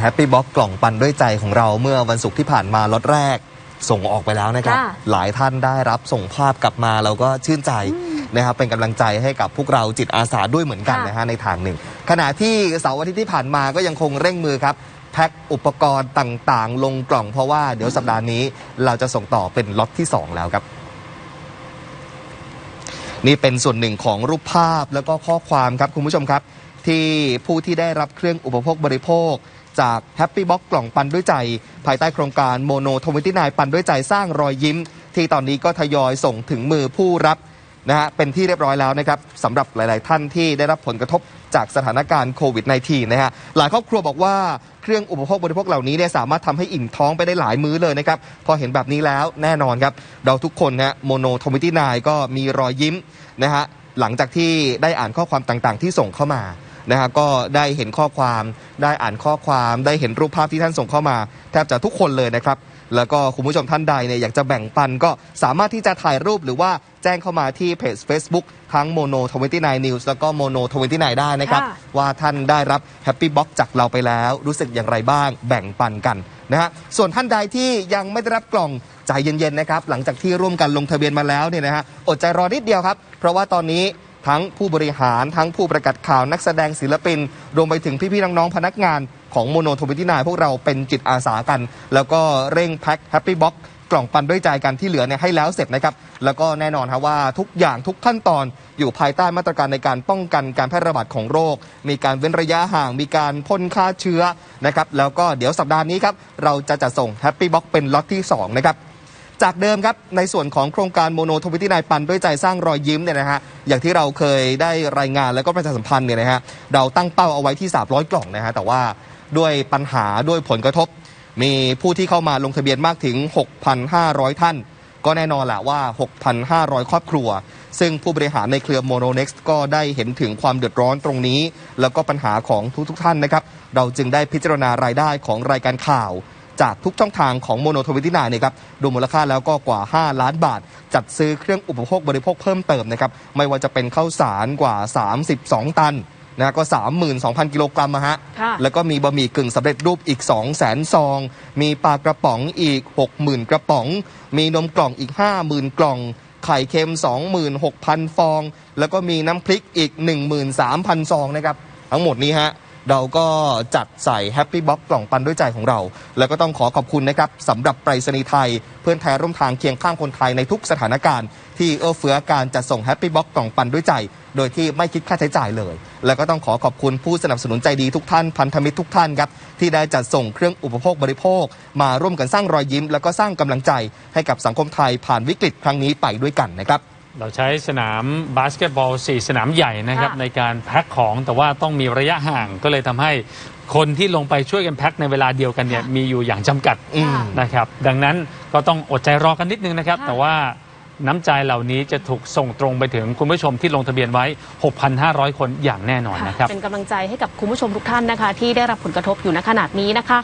แฮปปี้บ็อกกล่องปันด้วยใจของเราเมื่อวันศุกร์ที่ผ่านมาล็อตแรก ส่งออกไปแล้วนะครับ ค่ะหลายท่านได้รับส่งภาพกลับมาเราก็ชื่นใจนะครับเป็นกำลังใจให้กับพวกเราจิตอาสาด้วยเหมือนกันค่ะนะฮะในทางหนึ่ง ขณะที่เสาร์อาทิตย์ที่ผ่านมาก็ยังคงเร่งมือครับ แพ็คอุปกรณ์ต่างๆ ลงกล่องเพราะว่าเดี๋ยวสัปดาห์นี้เราจะส่งต่อเป็นล็อตที่ 2 แล้วครับ นี่เป็นส่วนหนึ่งของรูปภาพแล้วก็ข้อความครับคุณผู้ชมครับ ที่ผู้ที่ได้รับเครื่องอุปโภคบริโภค จากแฮปปี้บ็อกกล่องปันด้วยใจ ภายใต้โครงการโมโนทวิตี้นปันด้วยใจสร้างรอยยิ้ม ที่ตอนนี้ก็ทยอยส่งถึงมือผู้รับนะฮะเป็นที่เรียบร้อยแล้วนะครับสำหรับหลาย ๆ ท่านที่ได้รับผลกระทบ จากสถานการณ์โควิด -19 นะฮะหลายครอบครัวบอกว่าเครื่องอุปโภคบริโภคเหล่านี้เนี่ยสามารถทำให้อิ่มท้องไปได้หลายมื้อเลยนะครับ พอเห็นแบบนี้แล้วแน่นอนครับ เราทุกคนนะโมโนทวิตี้นายก็มีรอยยิ้มนะฮะหลังจากที่ได้อ่านข้อความต่างๆ ที่ส่งเข้ามานะฮะก็ได้เห็นข้อความ ได้อ่านข้อความ ได้เห็นรูปภาพที่ท่านส่งเข้ามา แทบจะทุกคนเลยนะครับ แล้วก็คุณผู้ชมท่านใดเนี่ยอยากจะแบ่งปันก็สามารถที่จะถ่ายรูปหรือว่าแจ้งเข้ามาที่เพจ Facebook ทั้ง Mono 29 News แล้วก็ Mono 29 ได้นะครับ ค่ะว่าท่านได้รับ Happy Box จากเราไปแล้ว รู้สึกอย่างไรบ้างแบ่งปันกันนะฮะส่วนท่านใดที่ยังไม่ได้รับกล่องใจเย็นๆนะครับ หลังจากที่ร่วมกันลงทะเบียนมาแล้วเนี่ยนะฮะอดใจรอนิดเดียวครับ เพราะว่าตอนนี้ ทั้งผู้บริหารทั้งผู้ประกาศข่าวนักแสดงศิลปิน รวมไปถึงพี่ๆน้องๆพนักงานของโมโนโทวิตี้นพวกเราเป็นจิตอาสากัน แล้วก็เร่งแพ็คแฮปปี้บ็อกกล่องปันด้วยใจกันที่เหลือเนี่ยให้แล้วเสร็จนะครับ แล้วก็แน่นอนครับว่าทุกอย่างทุกขั้นตอนอยู่ภายใต้มาตรการในการป้องกันการแพร่ระบาดของโรค มีการเว้นระยะห่าง มีการพ่นฆ่าเชื้อนะครับ แล้วก็เดี๋ยวสัปดาห์นี้ครับเราจะจัดส่งแฮปปี้บ็อกเป็นล็อตที่2นะครับ จากเดิมครับในส่วนของโครงการโมโนทวิตี้นายปันด้วยใจสร้างรอยยิ้มเนี่ยนะฮะอย่างที่เราเคยได้รายงานแล้วก็ประชาสัมพันธ์เนี่ยนะฮะเราตั้งเป้าเอาไว้ที่ 300 กล่องนะฮะแต่ว่าด้วยปัญหาด้วยผลกระทบ มีผู้ที่เข้ามาลงทะเบียนมากถึง 6,500 ท่าน ก็แน่นอนแหละว่า 6,500 ครอบครัว ซึ่งผู้บริหารในเครือโมโนเน็กซ์ก็ได้เห็นถึงความเดือดร้อนตรงนี้ แล้วก็ปัญหาของทุกๆท่านนะครับเราจึงได้พิจารณารายได้ของรายการข่าว จากทุกช่องทางของโมโนทวิตี้นเนี่ยครับรวมมูลค่าแล้วก็กว่า 5 ล้านบาท จัดซื้อเครื่องอุปโภคบริโภคเพิ่มเติมนะครับไม่ว่าจะเป็นข้าวสารกว่า 32 ตันนะก็ 32,000 กิโลกรัมอะฮะค่ะแล้วก็มีบะหมี่กึ่งสำเร็จรูปอีก 2 0 0แสนซอง มีปลากระป๋องอีก 60,000 กระป๋อง มีนมกล่องอีก 50,000 กล่อง ไข่เค็ม 26,000 ฟอง แล้วก็มีน้ำพริกอีก 13,000 ซองนะครับ ทั้งหมดนี้ฮะ เราก็จัดใส่แฮปปี้บ็อกกล่องปันด้วยใจของเรา แล้วก็ต้องขอขอบคุณนะครับสำหรับไปรษณีย์ไทย เพื่อนแท้ร่วมทางเคียงข้างคนไทยในทุกสถานการณ์ ที่เอื้อเฟื้อการจัดส่งแฮปปี้บ็อกกล่องปันด้วยใจ โดยที่ไม่คิดค่าใช้จ่ายเลย แล้วก็ต้องขอขอบคุณผู้สนับสนุนใจดีทุกท่านพันธมิตรทุกท่านครับที่ได้จัดส่งเครื่องอุปโภคบริโภค มาร่วมกันสร้างรอยยิ้ม แล้วก็สร้างกำลังใจให้กับสังคมไทยผ่านวิกฤตครั้งนี้ไปด้วยกันนะครับ เราใช้สนามบาสเกตบอล 4 สนามใหญ่นะครับ ค่ะ ในการแพ็คของแต่ว่าต้องมีระยะห่างก็เลยทำให้คนที่ลงไปช่วยกันแพ็คในเวลาเดียวกันเนี่ยมีอยู่อย่างจำกัดอืม นะครับ ดังนั้นก็ต้องอดใจรอกันนิดนึงนะครับ ค่ะ แต่ว่าน้ำใจเหล่านี้จะถูกส่งตรงไปถึงคุณผู้ชมที่ลงทะเบียนไว้ 6,500 คนอย่างแน่นอนนะครับ เป็นกำลังใจให้กับคุณผู้ชมทุกท่านนะคะ ที่ได้รับผลกระทบอยู่ณขนาดนี้นะคะ